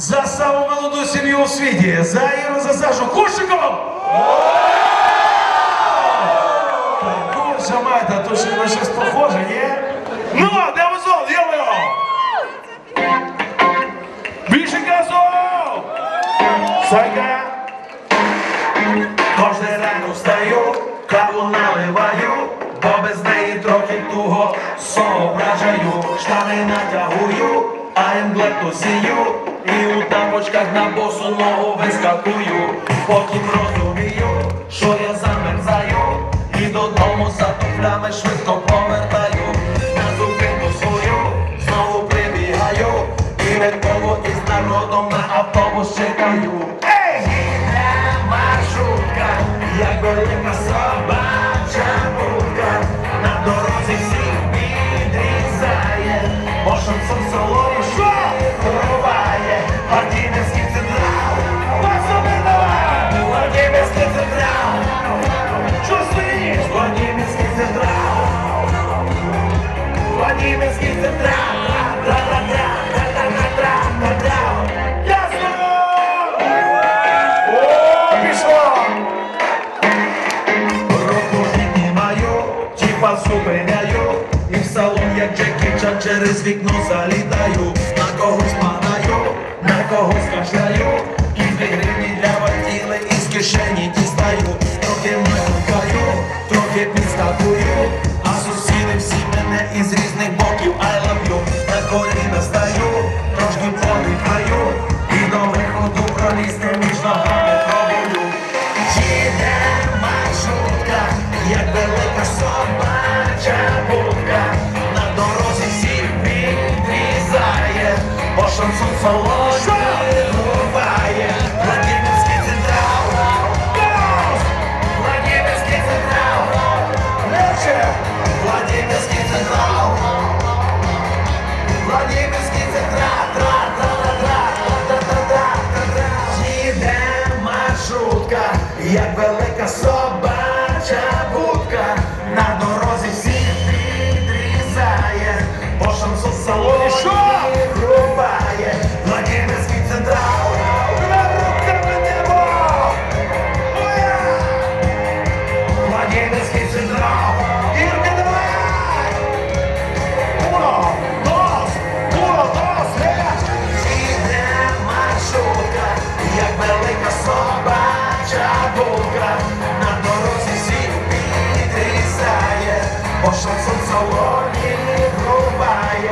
За саму молоду сім'ю у світі, за Іру за Сашу Куршиков! Курша мать, то що на щось похоже, ні? Ну, де вазон, йо-йо! Більше газу! Сайка! Кожний ранок встаю, каву наливаю, бо без неї трохи туго соображаю. Штани натягую, а емблету сію, і на босу ногу вискакую. Потім розумію, що я замерзаю, і додому за туфлями швидко повертаю. На зупинку свою знову прибігаю, і ранково із народом на автобус чекаю. Ей! Їде маршрутка, як велика собача будка, на дорозі всіх підрізає, шансон солою тіпа зупиняю, і в салон, як Джекі Чан, через вікно залітаю, на когось падаю, на когось кашляю, і дві гривні для ватіли із кишені дістаю, трохи макаю, трохи підскакую, а сусіди всі мене із різних боків. I love you, Vamos fazer o falões будка. На дорозі всіх підрізає, бо шансон в салоні рубає.